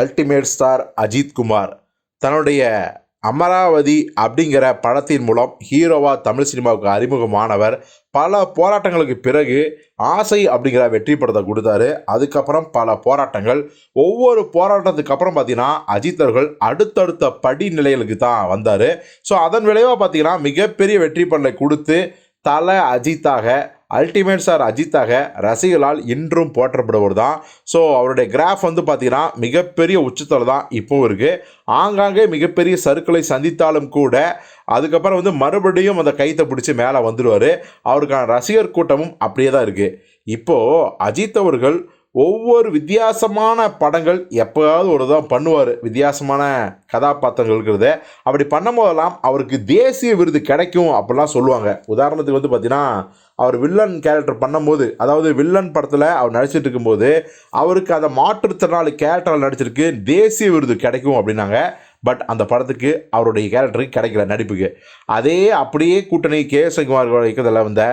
Ultimate star Ajith Kumar. தன்னுடைய அமராவதி அப்படிங்கிற படத்தின் மூலம் ஹீரோவா தமிழ் சினிமாவுக்கு அறிமுகமானவர். பல போராட்டங்களுக்கு பிறகு ஆசை அப்படிங்கிற வெற்றி படத்தை கொடுத்தாரு. அதுக்கப்புறம் பல போராட்டங்கள். ஒவ்வொரு போராட்டத்துக்கு அப்புறம் பார்த்தீங்கன்னா அஜித் அவர்கள் அடுத்தடுத்த படிநிலைகளுக்கு தான் வந்தார். ஸோ அதன் விளைவாக பார்த்தீங்கன்னா மிகப்பெரிய வெற்றி பண்ணை கொடுத்து தலை அஜித்தாக அல்டிமேட் சார் அஜித்தாக ரசிகர்களால் இன்றும் போற்றப்படுவர் தான் ஸோ அவருடைய கிராஃப் வந்து பார்த்திங்கன்னா மிகப்பெரிய உச்சத்தில் தான் இப்போவும் இருக்குது ஆங்காங்கே மிகப்பெரிய சருக்களை சந்தித்தாலும் கூட அதுக்கப்புறம் வந்து மறுபடியும் அந்த கைத்தை பிடிச்சி மேலே வந்துடுவார் அவருக்கான ரசிகர் கூட்டமும் அப்படியே தான் இருக்குது இப்போது அஜித் அவர்கள் ஒவ்வொரு வித்தியாசமான படங்கள் எப்போயாவது ஒரு தான் பண்ணுவார். வித்தியாசமான கதாபாத்திரங்கள் இருக்கிறத. அப்படி பண்ணும்போதெல்லாம் அவருக்கு தேசிய விருது கிடைக்கும் அப்படிலாம் சொல்லுவாங்க. உதாரணத்துக்கு வந்து பார்த்தீங்கன்னா அவர் வில்லன் கேரக்டர் பண்ணும்போது அதாவது வில்லன் படத்தில் அவர் நடிச்சிட்டு இருக்கும்போது அவருக்கு அந்த மாற்றுத்திறனாளி கேரக்டரில் நடிச்சிருக்கு தேசிய விருது கிடைக்கும் அப்படின்னாங்க. பட் அந்த படத்துக்கு அவருடைய கேரக்டருக்கு கிடைக்கல நடிப்புக்கு. அதே அப்படியே கூட்டணி கே எஸ் குமார் இயக்கத்தில் வந்த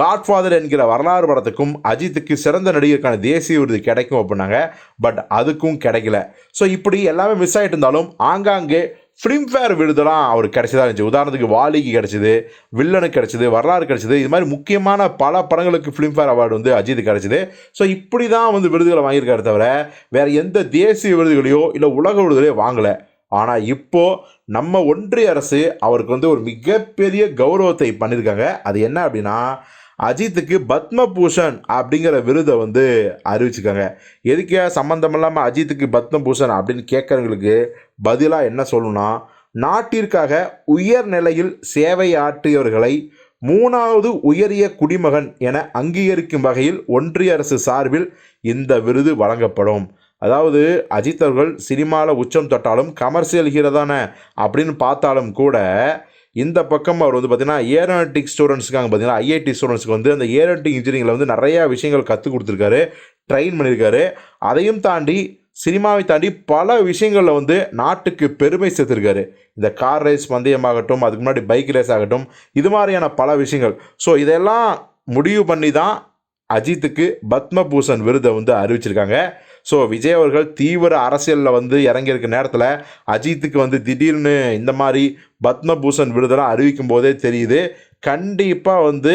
காட்ஃபாதர் என்கிற வரலாறு படத்துக்கும் அஜித்துக்கு சிறந்த நடிகருக்கான தேசிய விருது கிடைக்கும் அப்படின்னாங்க. பட் அதுக்கும் கிடைக்கல. ஸோ இப்படி எல்லாமே மிஸ் ஆகிட்டு இருந்தாலும் ஆங்காங்கே ஃபிலிம்ஃபேர் விருதெல்லாம் அவருக்கு கிடைச்சதா இருந்துச்சு. உதாரணத்துக்கு வாலிக்கு கிடைச்சிது வில்லனுக்கு கிடைச்சிது வரலாறு கிடைச்சிது. இது மாதிரி முக்கியமான பல படங்களுக்கு ஃபிலிம்ஃபேர் அவார்டு வந்து அஜித் கிடைச்சிது. ஸோ இப்படி தான் வந்து விருதுகளை வாங்கியிருக்காரு தவிர வேறு எந்த தேசிய விருதுகளையோ இல்லை உலக விருதுகளையோ வாங்கலை. ஆனால் இப்போது நம்ம ஒன்றிய அரசு அவருக்கு வந்து ஒரு மிகப்பெரிய கௌரவத்தை பண்ணியிருக்காங்க அது என்ன அப்படின்னா அஜித்துக்கு பத்மபூஷன் அப்படிங்கிற விருதை வந்து அறிவிச்சிருக்காங்க. எதுக்கே சம்மந்தம் இல்லாமல் அஜித்துக்கு பத்மபூஷன் அப்படின்னு கேட்குறவங்களுக்கு பதிலாக என்ன சொல்லணும்னா நாட்டிற்காக உயர்நிலையில் சேவை ஆற்றியவர்களை மூணாவது உயரிய குடிமகன் என அங்கீகரிக்கும் வகையில் ஒன்றிய அரசு சார்பில் இந்த விருது வழங்கப்படும். அதாவது அஜித் அவர்கள் சினிமாவில் உச்சம் தொட்டாலும் கமர்ஷியல் ஹீரோ தானே அப்படின்னு பார்த்தாலும் கூட இந்த பக்கம் அவர் வந்து பார்த்திங்கன்னா ஏரோனாட்டிக் ஸ்டூடெண்ட்ஸுக்காக பார்த்தீங்கன்னா ஐஐடி ஸ்டூடெண்ட்ஸ்க்கு வந்து அந்த ஏரோனாட்டிக் இன்ஜினியரிங்கில் வந்து நிறையா விஷயங்கள் கற்றுக் கொடுத்துருக்காரு ட்ரெயின் பண்ணியிருக்காரு. அதையும் தாண்டி சினிமாவை தாண்டி பல விஷயங்களில் வந்து நாட்டுக்கு பெருமை சேர்த்துருக்காரு. இந்த கார் ரேஸ் பந்தயமாகட்டும் அதுக்கு முன்னாடி பைக் ரேஸ் ஆகட்டும் இது மாதிரியான பல விஷயங்கள். ஸோ இதெல்லாம் முடிவு பண்ணி தான் அஜித்துக்கு பத்மபூஷன் விருதை வந்து அறிவிச்சிருக்காங்க. ஸோ விஜய் அவர்கள் தீவிர அரசியலில் வந்து இறங்கியிருக்க நேரத்தில் அஜித்துக்கு வந்து திடீர்னு இந்த மாதிரி பத்மபூஷன் விருதெல்லாம் அறிவிக்கும் போதே தெரியுது. கண்டிப்பாக வந்து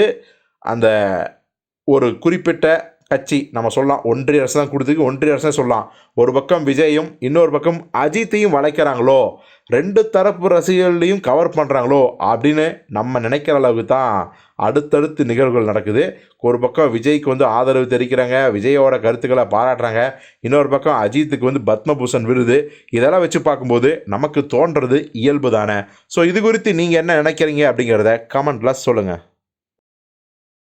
அந்த ஒரு குறிப்பிட்ட கட்சி. நம்ம சொல்லலாம் ஒன்றிய அரசு தான் கொடுத்துருக்கு ஒன்றிய அரசு சொல்லலாம். ஒரு பக்கம் விஜயும் இன்னொரு பக்கம் அஜித்தையும் வளைக்கிறாங்களோ? ரெண்டு தரப்பு ரசிகர்களையும் கவர் பண்ணுறாங்களோ அப்படின்னு நம்ம நினைக்கிற அளவுக்கு தான் அடுத்தடுத்து நிகழ்வுகள் நடக்குது. ஒரு பக்கம் விஜய்க்கு வந்து ஆதரவு தெரிவிக்கிறாங்க விஜயோட கருத்துக்களை பாராட்டுறாங்க. இன்னொரு பக்கம் அஜித்துக்கு வந்து பத்மபூஷன் விருது. இதெல்லாம் வச்சு பார்க்கும்போது நமக்கு தோன்றது இயல்பு தானே ஸோ இது குறித்து நீங்கள் என்ன நினைக்கிறீங்க அப்படிங்கிறத கமெண்ட்டில் சொல்லுங்கள்